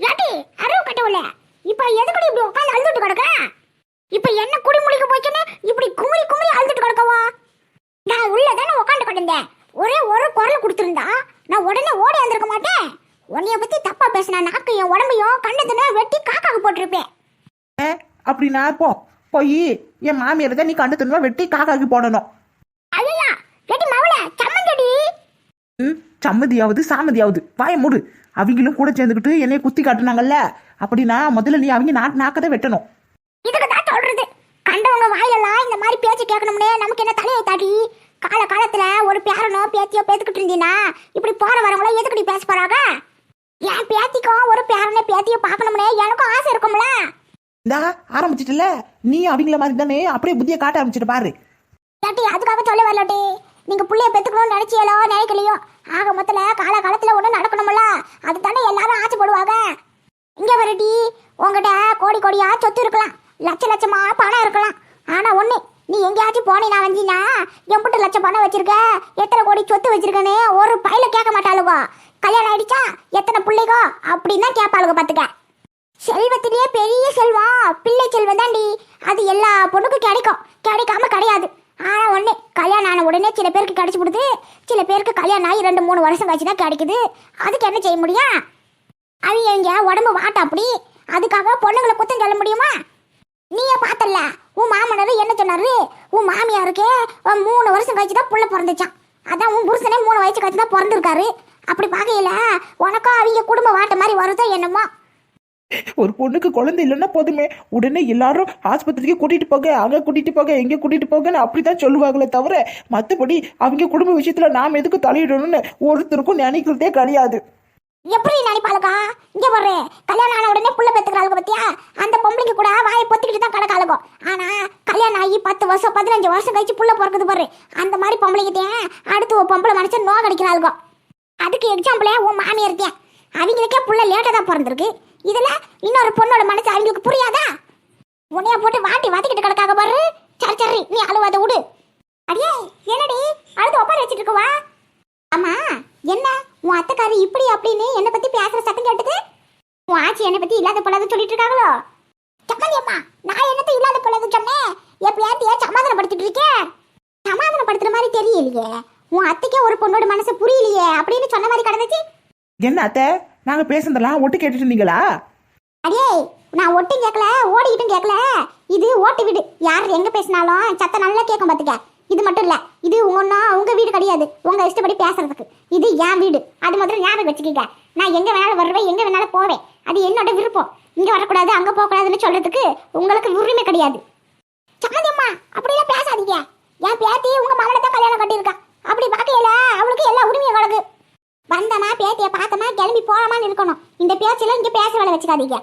ஏட்டி அறிவு கட்டவுல இப்ப எதுக்குடி இப்படி உட்காந்து அழுதுட்டு கிடக்க இப்ப என்ன குடி முடிக்க போச்சுன்னு இப்படி குமிழி குமிழி அழுதுட்டு கிடக்கவா? நான் உள்ள தானே உட்காந்து கிடந்தேன். ஒரே ஒரு குரல் கொடுத்துருந்தா நான் உடனே ஓடி வந்திருக்க மாட்டேன். உன்னைய பத்தி தப்பா பேசின நாக்கையும் உடம்பையும் கண்ணத்தினா வெட்டி காக்காக்கு போட்டிருப்பேன். அப்படின்னா போ. போய் என் மாமியார் தான் நீ கண்டு துணுவா வெட்டி காக்காக்கு போடணும். ம், சம்மதியாவது சாமதியாவது வாய மூடு. அவங்களும் கூட சேர்ந்துக்கிட்டு என்னைய குத்தி காட்டுனாங்கல்ல அப்படின்னா முதல்ல நீ அவங்க நாட்டு நாக்கதை வெட்டணும். இதுக்கு தான் சொல்றது. கண்டவங்க வாயிலெல்லாம் இந்த மாதிரி பேச்சு கேட்கணும்னே நமக்கு என்ன தலையை தாட்டி கால காலத்துல ஒரு பேரனோ பேத்தியோ பேத்துக்கிட்டு இருந்தீங்கன்னா இப்படி போற வரவங்கள எதுக்குடி பேச போறாங்க? என் பேத்திக்கும் ஒரு பேரனோ பேத்தியோ பார்க்கணும்னே எனக்கும் ஆசை இருக்கும்ல. இந்தா ஆரம்பிச்சிட்டல. நீ அவங்கள மாதிரி தானே அப்படியே புத்திய காட்ட ஆரம்பிச்சிட்டு பாரு. இல்லாட்டி அதுக்காக சொல்ல வரலாட்டி. நீங்க புள்ளைய பெத்துக்கணும்னு நினைச்சியலோ நினைக்கலையோ. ஆக மொத்தல கால காலத்துல ஒண்ணு நடக்கணும்ல அது தானே எல்லாரும் ஆசைப்படுவாங்க இங்க வரட்டி உங்ககிட்ட கோடி கோடியா சொத்து இருக்கலாம். லட்ச லட்சமா பணம் இருக்கலாம். ஆனா ஒண்ணு நீ எங்கேயாச்சும் போனீனா வந்தீங்கன்னா எம்பிட்டு லட்சம் பணம் வச்சிருக்க. எத்தனை கோடி சொத்து வச்சிருக்கன்னு ஒரு பையில கேட்க மாட்டாளுகோ கல்யாணம் ஆயிடுச்சா? எத்தனை பிள்ளைகோ? அப்படின்னு தான் கேட்பாளுங்க பாத்துக்க. செல்வத்திலேயே பெரிய செல்வம் பிள்ளை செல்வம் தாண்டி அது எல்லா பொண்ணுக்கும் கிடைக்கும். கிடைக்காம கிடையாது. ஆனால் ஒண்ணு கல்யாணம் ஆன உடனே சில பேருக்கு கிடச்சி கொடுத்து சில பேருக்கு கல்யாணம் ஆகி ரெண்டு மூணு வருஷம் கழிச்சு தான் கிடைக்குது. அதுக்கு என்ன செய்ய முடியும்? அவங்க எங்க உடம்பு வாட்ட அப்படி. அதுக்காக பொண்ணுங்களை குத்தம் சொல்ல முடியுமா? நீயே பார்த்தல உன் மாமனார் என்ன சொன்னாரு? உன் மாமியாருக்கு மூணு வருஷம் கழிச்சு தான் புள்ள பிறந்துச்சான் அதான் உன் புருஷனே மூணு வயசு கழிச்சு தான் பிறந்திருக்காரு. அப்படி பார்க்கையில உனக்கும் அவங்க குடும்ப வாட்ட மாதிரி வருதோ என்னமோ? ஒரு பொண்ணுக்கு குழந்தை இல்லைன்னா போதுமே. உடனே எல்லாரும் ஆஸ்பத்திரிக்கு கூட்டிட்டு போக அங்க கூட்டிட்டு போக எங்க கூட்டிட்டு போகன்னு அப்படிதான் சொல்லுவாங்களே தவிர மத்தபடி அவங்க குடும்ப விஷயத்துல நாம் எதுக்கு தலையிடணும்னு ஒருத்தருக்கும் நினைக்கிறதே கிடையாது. எப்படி நினைப்பாளுக்கா? இங்க பாரு கல்யாணம் ஆன உடனே புள்ள பெத்துக்கிறாளுங்க பத்தியா? அந்த பொம்பளைக்கு கூட வாயை பொத்திக்கிட்டு தான் கிடக்காளுக்கும் ஆனா கல்யாணம் ஆகி பத்து வருஷம் பதினஞ்சு வருஷம் கழிச்சு புள்ள பிறக்குது பாரு. அந்த மாதிரி பொம்பளைக்கிட்டே அடுத்து ஒரு பொம்பளை மனுஷன் நோ கிடைக்கிறாளுக்கும் அதுக்கு எக்ஸாம்பிளே உன் மாமியார் இருக்கேன் அவங்களுக்கே புள்ள லேட்டாக தான் பிறந்திருக்கு. இதுல இன்னொரு பொண்ணோட மனசு அவங்களுக்கு புரியாதா? உன்னைய போட்டு வாட்டி வாத்திக்கிட்டு கிடக்காக பாரு. சரி சரி நீ அழுவாத விடு. அடியே என்னடி? அழுது உட்கார வச்சுட்டு இருக்கவா? ஆமா என்ன? உன் அத்தைக்காரி இப்படி அப்படின்னு என்னை பத்தி பேசுற சத்தம் கேட்டது? உன் ஆச்சி என்னை பத்தி இல்லாத பொல்லாத சொல்லிட்டு இருக்காங்களோ? சம்மந்தி அம்மா நான் என்னத்த இல்லாத பொல்லாத சொன்னேன்? எப்பயாத்தியா சமாதானப்படுத்திட்டு இருக்கேன் சமாதானப்படுத்துற மாதிரி தெரியலையே. உன் அத்தைக்கே ஒரு பொண்ணோட மனசு புரியலையே அப்படின்னு சொன்ன மாதிரி கிடந்துச்சு. என்ன அத்தை? நாங்க பேசுனதெல்லாம் ஒட்டு கேட்டுட்டு இருந்தீங்களா அடே நான் ஒட்டும் கேட்கல ஓடிக்கிட்டும் கேட்கல இது ஓட்டு வீடு. யார் எங்க பேசினாலும் சத்தம் நல்லா கேட்கும் பாத்துக்க. இது மட்டும் இல்ல இது ஒன்னா உங்க வீடு கிடையாது. உங்க இஷ்டப்படி பேசுறதுக்கு. இது என் வீடு. அது மட்டும் ஞாபகம் வச்சுக்கிங்க. நான் எங்க வேணாலும் வருவேன் எங்க வேணாலும் போவேன். அது என்னோட விருப்பம். இங்க வரக்கூடாது அங்க போகக்கூடாதுன்னு சொல்றதுக்கு உங்களுக்கு உரிமை கிடையாது. சம்மந்தி அம்மா அப்படியெல்லாம் பேசாதீங்க. என் பேத்தி உங்க மகனை தான் கல்யாணம் கட்டியிருக்கா அப்படி பார்க்கையில அவளுக்கு எல்லா உரிமையும் கிடக்கு வந்தனா பேத்திய பார்த்தமா கிளம்பி போனமான்னு இருக்கணும். இந்த பேச்செல்லாம் இங்க பேச வேலை வச்சுக்காதீங்க.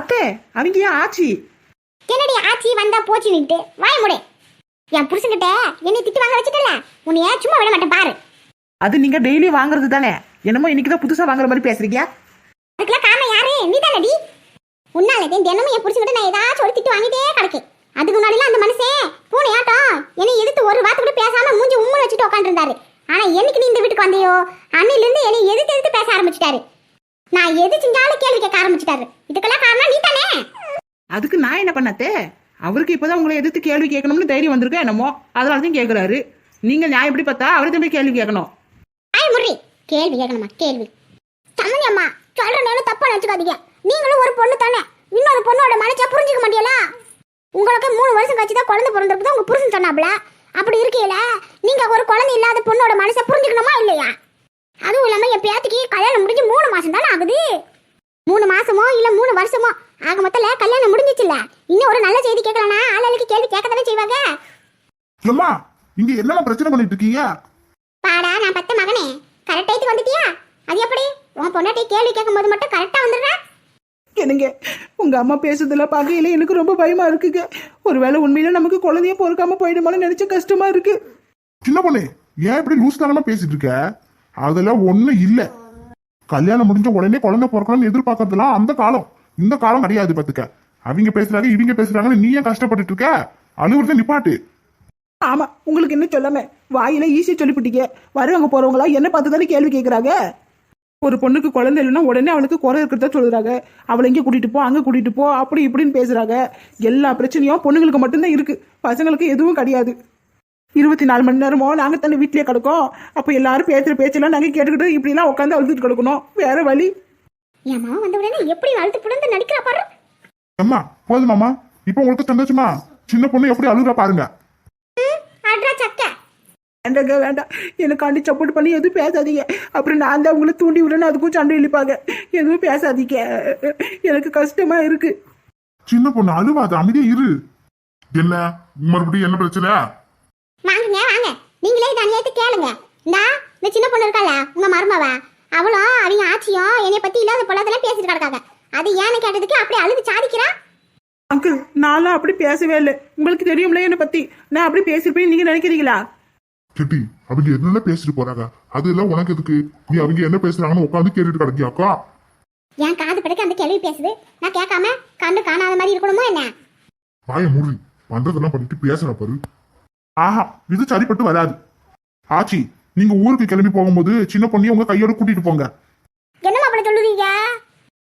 அத்தை அவங்க ஏன் ஆச்சி? என்னடி ஆச்சி? வந்தா போச்சு நின்ட்டு வாய முடி. என் புருஷன்கிட்ட என்னை திட்டு வாங்க வச்சுட்டல. உன்னைய சும்மா விட மாட்டேன் பாரு. அது நீங்க டெய்லி வாங்குறது தானே? என்னமோ இன்னைக்கு தான் புதுசா வாங்குற மாதிரி பேசுறீங்க. அதுக்கெல்லாம் காரணம் யாரு? நீ தானடி உன்னால தினமும் என் புருஷன்கிட்ட நான் ஏதாச்சும் ஒரு திட்டு வாங்கிட்டே கிடக்கேன். அதுக்கு முன்னாடிலாம் அந்த மனுஷன் பூனை ஆட்டம் என்னை எதிர்த்து ஒரு வார்த்தை கூட பேசாம மூஞ்சி உம்முன்னு வச்சுட்டு உட்காந்துருந்தாரு ஆனா என்னைக்கு நீ இந்த வீட்டுக்கு வந்தியோ? அன்னில இருந்து என்னை எதிர்த்து எதிர்த்து பேச ஆரம்பிச்சிட்டாரு. நான் எது செஞ்சாலும் கேள்வி கேட்க ஆரம்பிச்சிட்டாரு. இதுக்கெல்லாம் காரணம் நீ தானே அதுக்கு நான் என்ன பண்ணத்தே? அவருக்கு இப்பதான் உங்களை எதிர்த்து கேள்வி கேட்கணும்னு தைரியம் வந்திருக்கேன் என்னமோ? அதனால தான் கேட்குறாரு நீங்க நியாயம் எப்படி பார்த்தா அவரை தான் போய் கேள்வி கேட்கணும். ஆய் முறி. கேள்வி கேட்கணுமா? கேள்வி. சம்மந்தி அம்மா சொல்ற நேரம் தப்பா நினைச்சுக்காதீங்க. நீங்களும் ஒரு பொண்ணு தானே. இன்னொரு பொண்ணோட மனசை புரிஞ்சுக்க மாட்டியலா உங்களுக்கு மூணு வருஷம் கழிச்சு தான் குழந்தை பிறந்திருக்கு உங்க புருஷன் சொன்னாப்ல அப்படி இருக்கையில நீங்க ஒரு குழந்தை இல்லாத பொண்ணோட மனசை புரிஞ்சுக்கணுமா இல்லையா? அதுவும் இல்லாம என் பேத்திக்கு கல்யாணம் மாசம் தானே ஆகுது? மூணு மாசமோ இல்ல மூணு வருஷமோ? ஆக மொத்தல கல்யாணம் முடிஞ்சிச்சுல இன்னும் ஒரு நல்ல செய்தி கேட்கலனா ஆளாளுக்கு கேள்வி கேட்க தானே செய்வாங்க? ஏம்மா இங்க என்னமா பிரச்சனை பண்ணிட்டு இருக்கீங்க? பாடா நான் பத்த மகனே. கரெக்ட் டைத்துக்கு வந்துட்டியா? அது எப்படி? உன் பொண்டாட்டி கேள்வி கேட்கும்போது மட்டும் கரெக்டா வந்துடுறா? என்னங்க உங்க அம்மா பேசுறதெல்லாம் பார்க்கையில எனக்கு ரொம்ப பயமா இருக்குங்க. ஒருவேளை உண்மையில நமக்கு குழந்தைய பொறுக்காம போயிடுமோன்னு நினைச்ச கஷ்டமா இருக்கு. சின்ன பொண்ணு ஏன் இப்படி லூஸ் தனமா பேசிட்டு இருக்க? அதெல்லாம் ஒண்ணும் இல்ல. கல்யாணம் முடிஞ்ச உடனே குழந்தை பிறக்கணும்னு எதிர்பார்க்கறதுலாம் அந்த காலம். இந்த காலம் கிடையாது பாத்துக்க அவங்க பேசுறாங்க இவங்க பேசுறாங்கன்னு நீ ஏன் கஷ்டப்பட்டுட்டு இருக்க? அழுகுறத நிப்பாட்டு. ஆமா உங்களுக்கு என்ன சொல்லாம வாயில ஈஸியா சொல்லிவிட்டீங்க வருவாங்க போறவங்களா என்ன பார்த்து தானே கேள்வி கேட்கறாங்க ஒரு பொண்ணுக்கு குழந்தை இல்லைன்னா உடனே அவளுக்கு குறை இருக்கிறதா சொல்றாங்க அவளை இங்கே கூட்டிட்டு போ அங்கே கூட்டிட்டு போ அப்படி இப்படின்னு பேசுறாங்க. எல்லா பிரச்சனையும் பொண்ணுங்களுக்கு மட்டும்தான் இருக்கு. பசங்களுக்கு எதுவும் கிடையாது. இருபத்தி நாலு மணி நேரமோ நாங்கள் தானே வீட்டிலேயே கிடக்கோம். அப்போ எல்லாரும் பேசுகிற பேச்செல்லாம் நாங்கள் கேட்டுக்கிட்டு இப்படிலாம் உட்காந்து அழுதுட்டு கிடக்கணும். வேற வழி. என் மாவன் வந்த உடனே எப்படி அழுத்து புடந்து நடிக்கிறா பாரு. அம்மா போதுமாம்மா இப்போ உங்களுக்கு சந்தோஷமா? சின்ன பொண்ணு எப்படி அழுகுறா பாருங்க. அட்ரா சக்க வேண்டாங்க வேண்டாம். எனக்காண்டி சப்போர்ட் பண்ணி எதுவும் பேசாதீங்க. அப்புறம் நான் தான் உங்களை தூண்டி விடணும். அதுக்கும் சண்டை இழிப்பாங்க. எதுவும் பேசாதீங்க. எனக்கு கஷ்டமா இருக்கு. சின்ன பொண்ணு அழுவாத. அமைதியா இரு. என்ன? மறுபடியும் என்ன பிரச்சனை? நீங்களே தனியாத்து கேளுங்க. இந்தா இந்த சின்ன பொண்ணு இருக்கால உங்க மருமவ. அவளும் அவங்க ஆச்சியும் என்னை பத்தி இல்லாத பொல்லாதெல்லாம் பேசிட்டு கிடக்காங்க. அது ஏன்னு கேட்டதுக்கு அப்படியே அழுது சாதிக்கிறா? அங்கிள் நான்லாம் அப்படி பேசவே இல்லை. உங்களுக்கு தெரியும்ல என்னை பத்தி. நான் அப்படி பேசிருப்பேன் நீங்க நினைக்கிறீங்களா? கெட்டி அவங்க என்னென்ன பேசிட்டு போறாங்க? அதெல்லாம் உனக்கு எதுக்கு? நீ அவங்க என்ன பேசுறாங்கன்னு உட்காந்து கேட்டுட்டு கிடக்கியாக்கா? என் காது படுக்க அந்த கேள்வி பேசுது. நான் கேட்காம கண்டு காணாத மாதிரி இருக்கணுமோ என்ன? வாய மூடி. பண்றதெல்லாம் பண்ணிட்டு பேசுற பாரு. ஆஹா இது சரிப்பட்டு வராது. ஆச்சி நீங்க ஊருக்கு கிளம்பி போகும்போது சின்ன பொண்ணையும் உங்க கையோட கூட்டிட்டு போங்க. என்னம்மா அப்படி சொல்லுவீங்க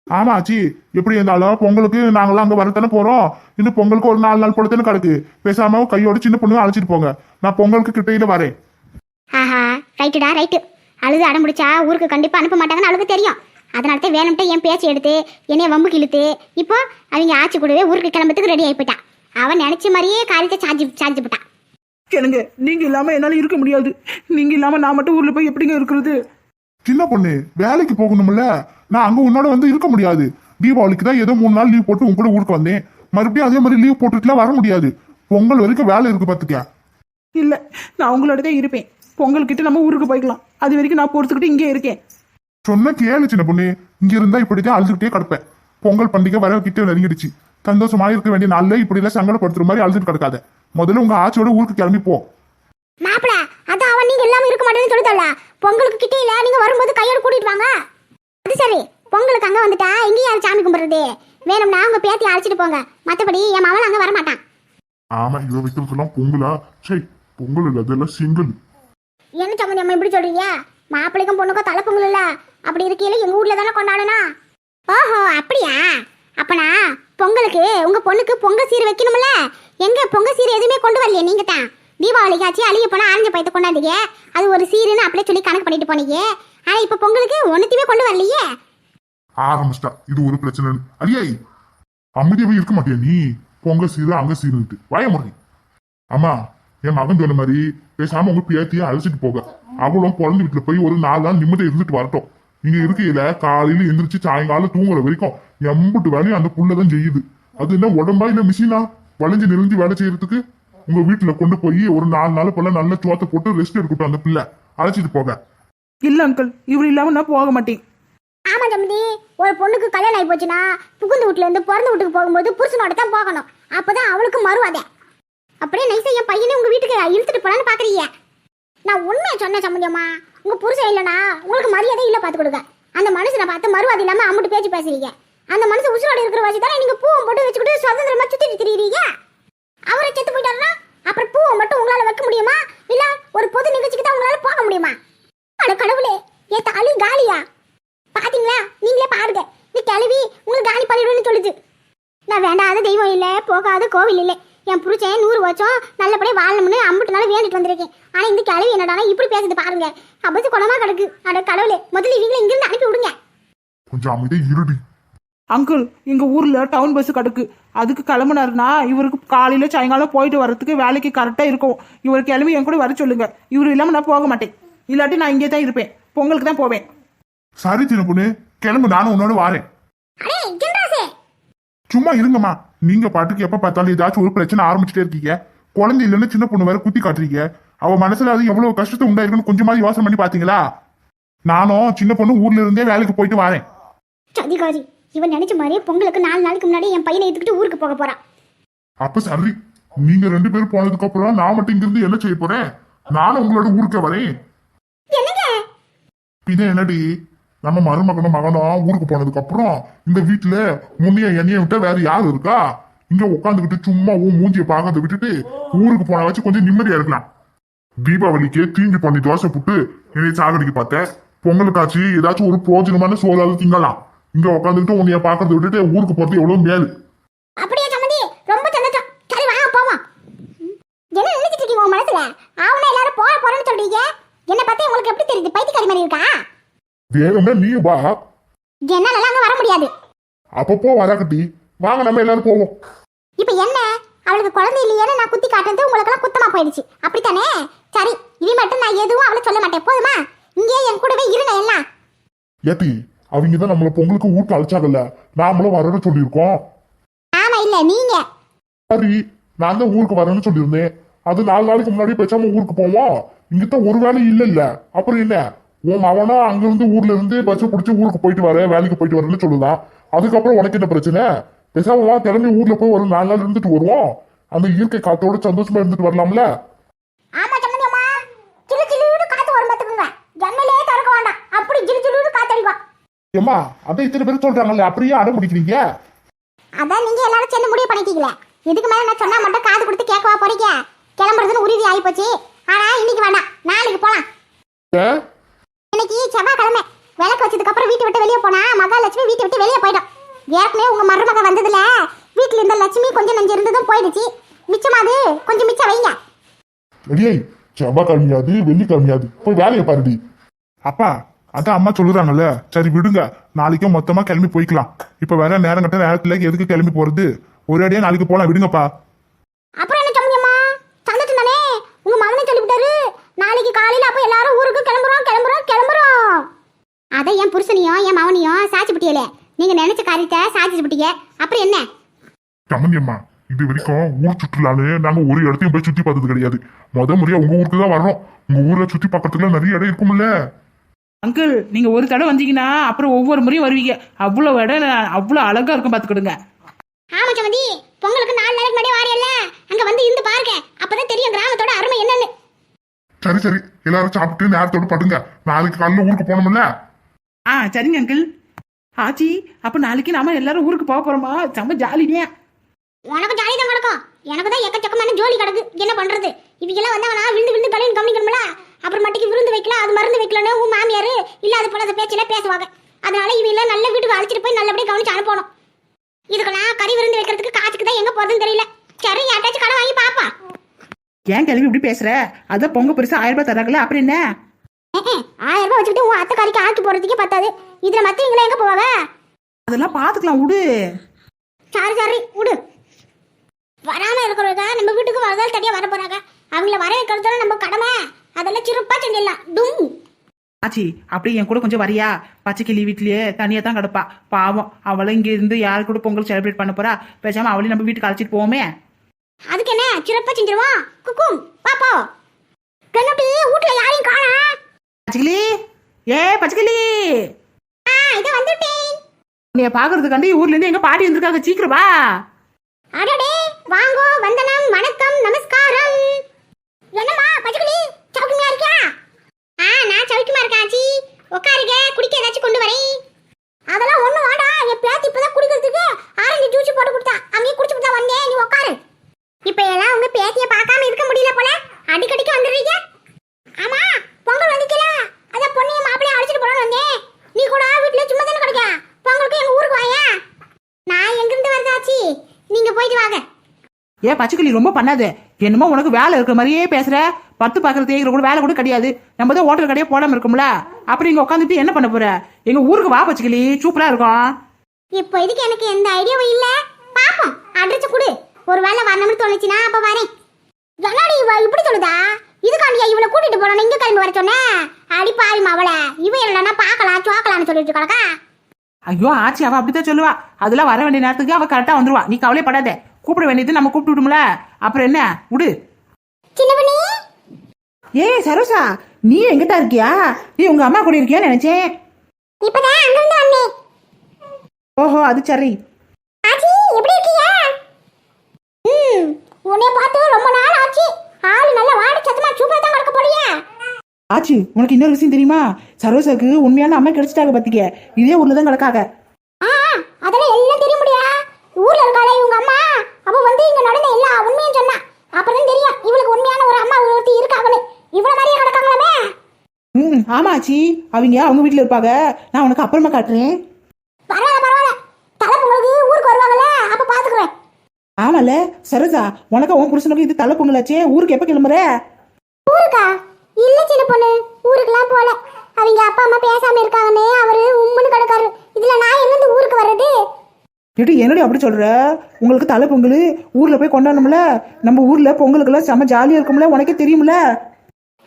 ஆமா ஆச்சி. எப்படி இருந்தாலும் பொங்கலுக்கு நாங்களாம் அங்க வரத்தானே போறோம்? இன்னும் பொங்கலுக்கு ஒரு நாலு நாள் போல தானே கிடக்கு. பேசாம கையோட சின்ன பொண்ணு அழைச்சிட்டு போங்க. நான் பொங்கலுக்கு கிட்டையில வரேன். ஆஹா ரைட்டுடா ரைட்டு அழுது அடம் பிடிச்சா ஊருக்கு கண்டிப்பா அனுப்ப மாட்டாங்கன்னு அவளுக்கு தெரியும். அதனால தான் வேணும்ட்டு என் பேச்சு எடுத்து என்னைய வம்புக்கு இழுத்து இப்போ அவங்க ஆச்சி கூடவே ஊருக்கு கிளம்புறதுக்கு ரெடி ஆகி போயிட்டான் அவன் நினைச்ச மாதிரியே காரியத்தை சார்ஜ் சார்ஜ் போட்டான் கேளுங்க நீங்க இல்லாம என்னால இருக்க முடியாது. நீங்க இல்லாம நான் மட்டும் ஊர்ல போய் எப்படிங்க இருக்கிறது? சின்ன பொண்ணு வேலைக்கு போகணும்ல? நான் அங்க உன்னோட வந்து இருக்க முடியாது. தீபாவளிக்கு தான் ஏதோ மூணு நாள் லீவ் போட்டு உங்க கூட ஊருக்கு வந்தேன். மறுபடியும் அதே மாதிரி லீவ் போட்டுட்டுலாம் வர முடியாது. பொங்கல் வரைக்கும் வேலை இருக்கு பாத்துக்க. இல்ல நான் உங்களோட தான் இருப்பேன். பொங்கல் கிட்ட நம்ம ஊருக்கு போய்க்கலாம். அது வரைக்கும் நான் பொறுத்துக்கிட்டு இங்கே இருக்கேன். சொன்ன கேளு சின்ன பொண்ணு. இங்க இருந்தா இப்படிதான் அழுதுகிட்டே கிடப்பேன். பொங்கல் பண்டிகை வர கிட்ட நெருங்கிடுச்சு. சந்தோஷமா இருக்க வேண்டிய நாள்ல இப்படி எல்லாம் சங்கடப்படுத்துற மாதிரி அழுதுட்டு கிடக்காத. முதல்ல உங்க ஆச்சியோட ஊருக்கு கிளம்பி போ. மாப்பிள அதான் அவன் நீங்க இல்லாம இருக்க மாட்டேன்னு சொல்லிட்டல பொங்கலுக்கு கிட்டே இல்ல நீங்க வரும்போது கையோட கூட்டிட்டு வாங்க. அது சரி பொங்கலுக்கு அங்க வந்துட்டா இங்க யார் சாமி கும்பிடுறது? வேணும்னா உங்க பேத்தி அழைச்சிட்டு போங்க. மத்தபடி என் மவன் அங்க வர மாட்டான் ஆமா இவ வைக்கிறதுலாம் பொங்கலா? சரி பொங்கல் இல்ல அதெல்லாம் சிங்கிள். என்ன சம்மந்தி அம்மா இப்படி சொல்றீங்க? மாப்பிள்ளைக்கும் பொண்ணுக்கும் தலை பொங்கல் இல்ல. அப்படி இருக்கையில எங்க ஊர்ல தானே கொண்டாடணும்? ஓஹோ அப்படியா? அப்பனா பொங்கலுக்கு உங்க பொண்ணுக்கு பொங்கல் சீர் வைக்கணும்ல? எங்க பொங்கல் சீர் எதுவுமே கொண்டு வரலையே நீங்க தான். தீபாவளிக்கு ஆச்சு அழிய போனா ஆரஞ்சு பயத்தை கொண்டாந்தீங்க. அது ஒரு சீருன்னு அப்படியே சொல்லி கணக்கு பண்ணிட்டு போனீங்க. ஆனா இப்ப பொங்கலுக்கு ஒன்னுத்தையுமே கொண்டு வரலையே. ஆரம்பிச்சிட்டா. இது ஒரு பிரச்சனை. அழியாய் அமைதியாவே இருக்க மாட்டியா நீ? பொங்கல் சீரு அங்க சீருன்ட்டு வாய முறை அம்மா என் மகன் சொன்ன மாதிரி பேசாம உங்க பேத்தியை அழைச்சிட்டு போக அவளும் குழந்தை வீட்டுல போய் ஒரு நாலு நாள் நிம்மதியை இருந்துட்டு வரட்டும். நீங்க இருக்கையில காலையில எந்திரிச்சு சாயங்காலம் தூங்குற வரைக்கும் எம்புட்டு வேலையும் அந்த புள்ளதான் செய்யுது. அது என்ன உடம்பா இல்ல மிஷினா வளைஞ்சு நெறிஞ்சு வேலை செய்யறதுக்கு உங்க வீட்டுல கொண்டு போய் ஒரு நாலு நாள் போல நல்ல சோத்தை போட்டு ரெஸ்ட் எடுக்கட்டும் அந்த பிள்ளை. அழைச்சிட்டு போக இல்ல அங்கிள் இவர் இல்லாம நான் போக மாட்டேன். ஆமா சம்மந்தி ஒரு பொண்ணுக்கு கல்யாணம் ஆகி போச்சுன்னா புகுந்த வீட்டுல இருந்து பிறந்த வீட்டுக்கு போகும்போது புருஷனோட தான் போகணும். அப்பதான் அவளுக்கு மறுவாதே அப்படியே நைஸா என் பையனை உங்க வீட்டுக்கு இழுத்துட்டு போலான்னு பாக்குறீங்க. நான் உண்மையை சொன்ன சம்மந்தியம்மா உங்க புருஷன் இல்லனா உங்களுக்கு மரியாதை இல்ல பாத்து கொடுங்க அந்த மனுஷனை பார்த்து மறுவாதி இல்லாம அம்முட்டு பேச்சு பேசுறீங்க. அந்த மனுஷன் உசுரோட இருக்கிற வாசி தானே? நீங்க பூவை போட்டு வச்சுக்கிட்டு சுதந்திரமா சுத்திட்டு திரியுறீங்க? அவரை செத்து போயிட்டாருன்னா அப்புறம் பூவை மட்டும் உங்களால வைக்க முடியுமா? இல்ல ஒரு பொது நிகழ்ச்சிக்கு தான் உங்களால போக முடியுமா? அட கடவுளே ஏ தாலி காலியா? பாத்தீங்களா? நீங்களே பாருங்க. நீ கிளவி உங்களுக்கு காலி பண்ணிடுவேன்னு சொல்லுது. நான் வேண்டாத தெய்வம் இல்லை போகாத கோவில் இல்லை. என் புருஷன் நூறு வருஷம் நல்லபடியாக வாழணும்னு அம்புட்டு நாள் வேண்டிட்டு வந்திருக்கேன். ஆனா இந்த கிளவி என்னடானா இப்படி பேசுது பாருங்க. அப்போது குணமா கிடக்கு. அட கடவுளே முதல்ல இவங்களை இங்கிருந்து அனுப்பி விடுங்க. கொஞ்சம் அமைதியா இருடி. அங்கிள் எங்க ஊர்ல டவுன் பஸ் கிடக்கு. அதுக்கு கிளம்புனாருன்னா இவருக்கு காலையில சாயங்காலம் போயிட்டு வர்றதுக்கு வேலைக்கு கரெக்டா இருக்கும். இவர் கிளம்பி என் கூட வர சொல்லுங்க. இவர் இல்லாம நான் போக மாட்டேன். இல்லாட்டி நான் இங்கே தான் இருப்பேன். பொங்கலுக்கு தான் போவேன். சரி சின்ன பொண்ணு. கிளம்பு நானும் உன்னோட வாரேன். சும்மா இருங்கம்மா. நீங்க பாட்டுக்கு எப்ப பார்த்தாலும் ஏதாச்சும் ஒரு பிரச்சனை ஆரம்பிச்சுட்டே இருக்கீங்க. குழந்தை இல்லைன்னு சின்ன பொண்ணு வேற குத்தி காட்டுறீங்க. அவ மனசுல அது எவ்வளவு கஷ்டத்தை உண்டாயிருக்குன்னு கொஞ்சமாவது யோசனை பண்ணி பாத்தீங்களா? நானும் சின்ன பொண்ணு ஊர்ல இருந்தே வேலைக்கு போயிட்டு வரேன். சதிகாரி இவன் நினைச்ச மாதிரியே பொங்கலுக்கு நாலு நாளைக்கு முன்னாடி என் பையனை எடுத்துக்கிட்டு ஊருக்கு போக போறான். அப்ப சரி நீங்க ரெண்டு பேரும் போனதுக்கு அப்புறம் நான் மட்டும் இங்கிருந்து என்ன செய்ய போறேன்? நானும் உங்களோட ஊருக்கு வரேன். என்னங்க? பின்ன என்னடி நம்ம மருமகனும் மகனும் ஊருக்கு போனதுக்கு அப்புறம் இந்த வீட்டுல முன்னைய எண்ணிய விட்ட வேற யாரு இருக்கா? இங்க உட்காந்துக்கிட்டு சும்மா உன் மூஞ்சிய பார்க்கறத விட்டுட்டு ஊருக்கு போன வச்சு கொஞ்சம் நிம்மதியா இருக்கலாம். தீபாவளிக்கு தீஞ்சு பண்ணி தோசை புட்டு என்னை சாகடிக்க பார்த்தேன் பொங்கலுக்காச்சு ஏதாச்சும் ஒரு பிரோஜனமான சோறாவது திங்கலாம். இங்க உட்காந்துக்கிட்டு உன்னைய பார்க்கறத விட்டுட்டு ஊருக்கு போறது எவ்வளவு மேல். அப்படியே சம்மந்தி? ரொம்ப சந்தோஷம். சரி வாங்க போவோம். என்ன நினைச்சிட்டு இருக்கீங்க உங்க மனசுல? ஆவுனா எல்லாரும் போற போறேன்னு சொல்றீங்க. என்ன பத்தி உங்களுக்கு எப்படி தெரியுது? பைத்தியக்காரி மாதிரி இருக்கா? வேணும்னா நீ வா. என்னால அங்க வர முடியாது. அப்பப்போ வராக்கட்டி வாங்க நம்ம எல்லாரும் போவோம். இப்போ என்ன? அவளுக்கு குழந்தை இல்லையேன்னு நான் குத்தி காட்டுறது உங்களுக்கெல்லாம் குத்தமா போயிடுச்சு. அப்படித்தானே? சரி இனி மட்டும் நான் எதுவும் அவளை சொல்ல மாட்டேன். போதுமா? இங்கே என் கூடவே இருங்க எல்லாம். ஏத்தி அவங்க தான் நம்மள பொங்கலுக்கு ஊருக்கு அழைச்சாங்கல்ல. நாமளும் வரணும்னு சொல்லியிருக்கோம். ஆமா இல்ல நீங்க. சரி நான் தான் ஊருக்கு வரேன்னு சொல்லியிருந்தேன். அது நாலு நாளைக்கு முன்னாடி பேசாம ஊருக்கு போவோம். இங்கதான் ஒரு வேலை இல்ல இல்ல அப்புறம் என்ன? உன் மவனா அங்க இருந்து ஊர்ல இருந்து பஸ் பிடிச்சி ஊருக்கு போயிட்டு வரேன் வேலைக்கு போயிட்டு வரேன்னு சொல்லுதான் அதுக்கப்புறம் உனக்கு என்ன பிரச்சனை? பேசாம வா கிளம்பி ஊர்ல போய் ஒரு நாலு நாள் இருந்துட்டு வருவோம். அந்த இயற்கை காத்தோட சந்தோஷமா இருந்துட்டு வரலாம்ல ஆமா சம்மந்தி அம்மா சிலு சிலுன்னு காத்து வரும் பாத்துக்கோங்க ஜன்னலே திறக்க வேண்டாம் அப்படி ஜிலு ஜிலுன்னு காத்தடிக்கும் ஏமா அதான் இத்தனை பேர் சொல்றாங்கல்ல அப்படியே அடம் பிடிக்கிறீங்க. அதான் நீங்க எல்லாரும் சேர்ந்து முடிவு பண்ணிட்டீங்களே. இதுக்கு மேல நான் சொன்னா மட்டும் காது கொடுத்து கேட்கவா போறீங்க? கிளம்புறதுன்னு உறுதி ஆகி போச்சு ஆனா இன்னைக்கு வேண்டாம். நாளைக்கு போலாம்? இன்னைக்கு செவ்வாய்க்கிழமை. விளக்கு வச்சதுக்கு அப்புறம் வீட்டை விட்டு வெளியே போனா மகாலட்சுமி வீட்டை விட்டு வெளியே போயிடும். ஏற்கனவே உங்க மருமக வந்ததுல வீட்டுல இருந்த லட்சுமி கொஞ்சம் நஞ்சு இருந்ததும் போயிடுச்சு. மிச்சமாது கொஞ்சம் மிச்சம் வைங்க. ரெடியை செவ்வாய்க்கிழமையாது வெள்ளிக்கிழமையாது. போய் வேலையை பாருடி. அப்பா அதான் அம்மா சொல்லுறாங்கல்ல. சரி விடுங்க. நாளைக்கே மொத்தமா கிளம்பி போய்க்கலாம். இப்ப வேற நேரம் கட்ட நேரத்துல எதுக்கு கிளம்பி போறது? ஒரு அடியா நாளைக்கு போலாம். விடுங்கப்பா. அப்புறம் என்ன சொல்லுங்கம்மா சந்தோஷம் தானே? உங்க மாமனே சொல்லிவிட்டாரு. நாளைக்கு காலையில அப்ப எல்லாரும் ஊருக்கு கிளம்புறோம் கிளம்புறோம் கிளம்புறோம். அதை என் புருஷனையும் என் மவனையும் சாட்சி பிட்டியலே. நீங்க நினைச்ச காரியத்தை சாட்சி பிட்டிய. அப்புறம் என்ன? கமந்தி அம்மா. இது வரைக்கும் ஊர் சுற்றுலான்னு நாங்க ஒரு இடத்தையும் போய் சுத்தி பார்த்தது கிடையாது. முத முறையா உங்க ஊருக்கு தான் வர்றோம். உங்க ஊர்ல சுத்தி பார்க்கறதுக்குலாம் நிறைய இடம் இருக்கும்ல. அங்கிள் நீங்க ஒரு தடவை வந்தீங்கன்னா அப்புறம் ஒவ்வொரு முறையும் வருவீங்க. அவ்வளவு இடம் அவ்வளவு அழகா இருக்கும் பாத்துக்கிடுங்க. ஆமா சமந்தி பொங்கலுக்கு நாலு நாளைக்கு முன்னாடி வாரியல்ல. அங்க வந்து இருந்து பாருங்க. அப்பதான் தெரியும் கிராமத்தோட அருமை என்னன்னு. சரி சரி. எல்லாரும் சாப்பிட்டு நேரத்தோட படுங்க. நாளைக்கு காலையில ஊருக்கு போனோம்ல ஆ சரிங்க அங்கிள். ஆச்சி அப்ப நாளைக்கு நாம எல்லாரும் ஊருக்கு போக போறோமா? செம்ம ஜாலினே உனக்கு ஜாலி தான் கிடக்கும். எனக்கு தான் எக்கச்சக்கமான ஜோலி கிடக்கு. என்ன பண்றது? இவங்கெல்லாம் வந்தாங்கன்னா விழுந்து விழுந்து கலையும் கவனிக்கணும்ல. அப்புறம் மட்டுக்கு வைக்கலாம் அது மருந்து வைக்கலன்னு உன் மாமியார் இல்லாத போல பேச்சில பேசுவாங்க. அதனால இவங்கெல்லாம் நல்ல வீட்டுக்கு அழைச்சிட்டு போய் நல்லபடியா கவனிச்சு அனுப்பணும். இதுக்கெல்லாம் கறி விருந்து வைக்கிறதுக்கு காசுக்கு தான் எங்க போறதுன்னு தெரியல. சரி யார்ட்டாச்சும் கடை வாங்கி பாப்பா. ஏன் கிளம்பி இப்படி பேசுற? அதான் பொங்க பெருசா ஆயிரம் ரூபாய் தராங்களே அப்புறம் என்ன? ஆயிரம் ரூபாய் வச்சுக்கிட்டு உன் அத்தை கறிக்கு ஆக்கி போறதுக்கே பத்தாது. இதுல மத்தவங்கள எங்க போவாங்க? அதெல்லாம் பாத்துக்கலாம் விடு சரி சரி விடு வராம இருக்கிறவங்க நம்ம வீட்டுக்கு வரதால் தனியா வர போறாங்க அவங்கள வர வைக்கிறதால நம்ம கடமை. அதெல்லாம் சிறப்பா செஞ்சிடலாம். டும். ஆச்சி அப்படியே என் கூட கொஞ்சம் வரியா? பச்சைக்கிளி வீட்லயே தனியா தான் கிடப்பா. பாவம் அவளும் இங்க இருந்து யாரு கூட பொங்கல் செலிப்ரேட் பண்ண போறா? பேசாம அவளையும் நம்ம வீட்டுக்கு அழைச்சிட்டு போவோமே. அதுக்கு என்ன? சிறப்பா செஞ்சிருவோம் குக்கும் பாப்போ. கண்ணுட்டி வீட்டுல யாரையும் காணா? பச்சைக்கிளி ஏ பச்சைக்கிளி ஆ இது வந்துட்டேன். உன்னைய பாக்குறதுக்காண்டி ஊர்ல இருந்து எங்க பாட்டி வந்திருக்காங்க. சீக்கிரம் வா. அடடே வாங்கோ வந்தனம் வணக்கம் நமஸ்காரம். என்னம்மா பச்சைக்கிளி சௌக்கியமா இருக்கியா? ஆ நான் சௌக்கியமா இருக்கேன் ஆச்சி. உட்காருங்க குடிக்க ஏதாச்சும் கொண்டு வரேன். அதெல்லாம் ஒன்றும் வேண்டாம். என் பேத்தி இப்பதான் குடிக்கிறதுக்கு ஆரஞ்சு ஜூஸ் போட்டு கொடுத்தா அங்கேயே குடிச்சு தான் வந்தேன் நீ உட்காரு இப்ப எல்லாம் உங்க பேத்திய பார்க்காம இருக்க முடியல போல. அடிக்கடிக்கு வந்துடுறீங்க. ஆமா பொங்கல் வந்துச்சுல. அதான் பொண்ணையும் மாப்பிளையும் அழைச்சிட்டு போறோம்னு வந்தேன். நீ கூட வீட்டுல சும்மா தானே கிடைக்க பொங்கலுக்கு எங்க ஊருக்கு வாயா? நான் எங்கிருந்து வந்தாச்சு நீங்க போயிட்டு வாங்க. ஏன் பச்சைக்கிளி ரொம்ப பண்ணாது? என்னமோ உனக்கு வேலை இருக்கிற மாதிரியே பேசுற. பத்து பாக்குறது தேய்க்கிற கூட வேலை கூட கிடையாது. நம்ம தான் ஹோட்டல் கடையே போடாம இருக்கோம்ல. அப்படி இங்க உட்காந்துட்டு என்ன பண்ண போற? எங்க ஊருக்கு வா பச்சைக்கிளி. சூப்பரா இருக்கும். இப்போ இதுக்கு எனக்கு எந்த ஐடியாவும் இல்ல. பாப்போம். அட்ரஸ் கொடு. ஒரு வேளை வரணும்னு தோணுச்சுன்னா அப்ப வரேன். என்னடி இவ இப்படி சொல்லுதா? இதுக்காண்டியா இவளை கூட்டிட்டு போறோம் இங்க கிளம்பி வர சொன்னேன் அடி பாவி அவளை இவ இல்லைன்னா பார்க்கலாம் சோக்கலாம்னு சொல்லிட்டு கிடக்கா ஐயோ ஆச்சி அவ அப்படித்தான் சொல்லுவா. அதெல்லாம் வர வேண்டிய நேரத்துக்கு அவ கரெக்டா வந்துருவா. நீ கவலைப்படாத. கூப்பிட வேண்டியது நம்ம கூப்பிட்டு விடும்ல. அப்புறம் என்ன? விடு. சின்ன பண்ணி. ஏய் சரோசா நீ எங்கிட்ட இருக்கியா? நீ உங்க அம்மா கூட இருக்கியான்னு நினைச்சேன். இப்பதான் அங்கிருந்து வந்தேன். ஓஹோ அது சரி. ஆச்சி எப்படி இருக்கீங்க ம் உன்னை பார்த்து ரொம்ப நாள் ஆச்சு. ஆளு நல்ல வாடி சத்தமா சூப்பரா தான் கிடக்க போறியே. ஆச்சு உனக்கு இன்னொரு விஷயம் தெரியுமா? சரோசாக்கு உண்மையான அம்மா கிடைச்சிட்டாங்க பாத்திக்க இதே ஊர்ல தான் கிடக்காக ஆ அதெல்லாம் எல்லாம் தெரிய முடியா ஊர்ல இருக்காளே இவங்க அம்மா ஆமா ஆச்சி அவங்க அவங்க வீட்டில் இருப்பாங்க. நான் உனக்கு அப்புறமா காட்டுறேன். பரவாயில்ல பரவாயில்ல. தலை பொங்கலுக்கு ஊருக்கு வருவாங்கல்ல அப்ப பாத்துக்கிறேன் ஆமால சரோஜா உனக்கு உன் புருஷனுக்கு இது தலை பொங்கலாச்சே? ஊருக்கு எப்போ கிளம்புற? ஊருக்கா? இல்ல சின்ன பொண்ணு. ஊருக்குலாம் போல. அவங்க அப்பா அம்மா பேசாம இருக்காங்கன்னு அவரு உம்முன்னு கிடக்காரு. இதுல நான் எங்கிருந்து ஊருக்கு வர்றது? ஏடி என்னடி அப்படி சொல்ற? உங்களுக்கு தலை பொங்கல் ஊர்ல போய் கொண்டாடணும்ல? நம்ம ஊர்ல பொங்கலுக்கெல்லாம் செம்ம ஜாலியா இருக்கும்ல உனக்கே தெரியும்ல?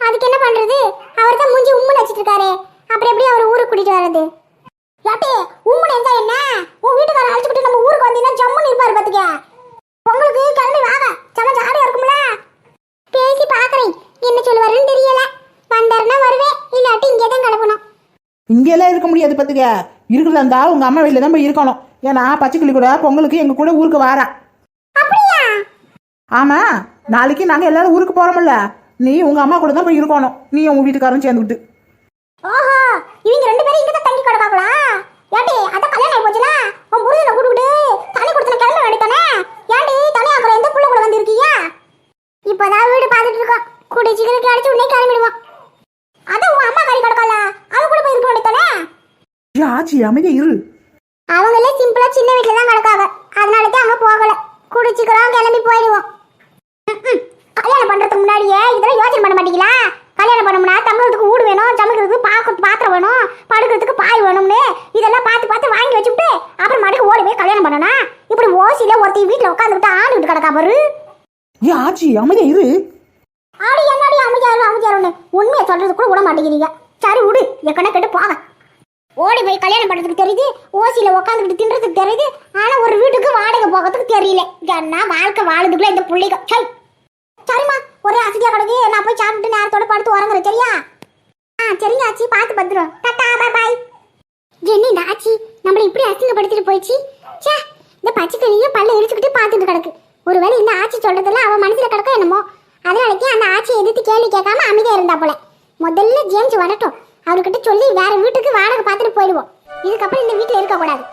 அதுக்கு என்ன பண்றது? அவர் தான் மூஞ்சி உம்முன்னு வச்சிட்டு இருக்காரு அப்புறம் எப்படி அவர் ஊருக்கு கூட்டிட்டு வர்றது? யாட்டே உம்முன்னு இருந்தா என்ன? உன் வீட்டுக்காரர் அழைச்சிக்கிட்டு நம்ம ஊருக்கு வந்தீங்கன்னா ஜம்முன்னு இருப்பாரு பாத்துக்க. பொங்கலுக்கு கிளம்பி வாங்க செம ஜாலியா இருக்கும்ல? பேசி பாக்குறேன். என்ன சொல்லுவாருன்னு தெரியல. வந்தாருன்னா வருவேன். இல்லாட்டி இங்கே தான் கிளம்பணும். இங்கெல்லாம் இருக்க முடியாது பாத்துக்க. இருக்கிறதா இருந்தா உங்க அம்மா வீட்டில் தான் போய் இருக்கணும். ஏன்னா பச்சைக்கிளி கூட பொங்கலுக்கு எங்க கூட ஊருக்கு வாரா. அப்படியா? ஆமா. நாளைக்கு நாங்க எல்லாரும் ஊருக்கு போறோம்ல. நீ உங்க அம்மா கூட தான் போய் இருக்கணும். நீ உங்க வீட்டுக்காரரும் சேர்ந்துக்கிட்டு. ஓஹோ இவங்க ரெண்டு பேரும் இங்க தான் தங்கி கிடக்காங்களா ஏண்டி அதான் கல்யாணம் ஆகி போச்சுல? உன் புருஷனை கூப்பிட்டு தனி கொடுத்தன கிளம்ப வேண்டியதானே? ஏண்டி தனியா அப்புறம் எந்த புள்ள கூட வந்திருக்கீங்க இப்போதான் வீடு பார்த்துட்டு இருக்கோம். கூடி சீக்கிரம் அடிச்சு உடனே கிளம்பிடுவோம். அதான் உன் அம்மா கறி கிடக்கல அவ கூட போய் இருக்க வேண்டியதானே? ஆச்சி அமைதியா இரு. அவங்களே சிம்பிளா சின்ன வீட்டுல தான் கிடக்காங்க. அதனால தான் அங்க போகல. கூடி சீக்கிரம் கிளம்பி போயிடுவோம். ம்ம். கல்யாணம் பண்றதுக்கு முன்னாடியே இதெல்லாம் யோசனை பண்ண மாட்டீங்களா? கல்யாணம் பண்ணோம்னா தங்குறதுக்கு வீடு வேணும் சமைக்கிறதுக்கு பாக்கு பாத்திரம் வேணும் படுக்கிறதுக்கு பாய் வேணும்னு இதெல்லாம் பார்த்து பார்த்து வாங்கி வச்சுட்டு அப்புறம் மறுக்கு ஓடி போய் கல்யாணம் பண்ணணும் இப்படி ஓசியில ஒருத்தி வீட்டுல உட்காந்துக்கிட்டு ஆண்டுகிட்டு கிடக்கா பாரு. ஏ ஆச்சி அமைதியா இரு. ஆடி என்னடி அமைதியாரு அமைதியாருன்னு உண்மையை சொல்றது கூட விட மாட்டேங்கிறீங்க. சரி விடு எக்கன கேட்டு போங்க. ஓடி போய் கல்யாணம் பண்றதுக்கு தெரியுது ஓசியில உட்காந்துக்கிட்டு தின்றதுக்கு தெரியுது ஆனா ஒரு வீட்டுக்கு வாடகை போகிறதுக்கு தெரியல. என்ன வாழ்க்கை வாழுதுக்குள்ள இந்த புள்ளிக சை சரிம்மா. ஒரே அசதியா கிடக்கு. நான் போய் சாப்பிட்டு நேரத்தோட படுத்து உறங்குறேன். சரியா? ஆ சரிங்க ஆச்சி. பார்த்து பத்திரம். டாட்டா பாய் பாய் என்ன இந்த ஆச்சி? நம்மளை இப்படி அசிங்கப்படுத்திட்டு போயிடுச்சு? ச்சே இந்த பச்சைக்கிளியும் பல்ல இடிச்சுக்கிட்டு பார்த்துட்டு கிடக்கு. ஒருவேளை இந்த ஆச்சி சொல்றதெல்லாம் அவன் மனசுல கிடக்க என்னமோ? அதனாலக்கே அந்த ஆட்சியை எதிர்த்து கேள்வி கேட்காம அமைதியா இருந்தா போல. முதல்ல ஜேம்ஸ் வரட்டும். அவர்கிட்ட சொல்லி வேற வீட்டுக்கு வாடகை பார்த்துட்டு போயிடுவோம். இதுக்கப்புறம் இந்த வீட்டில் இருக்கக்கூடாது.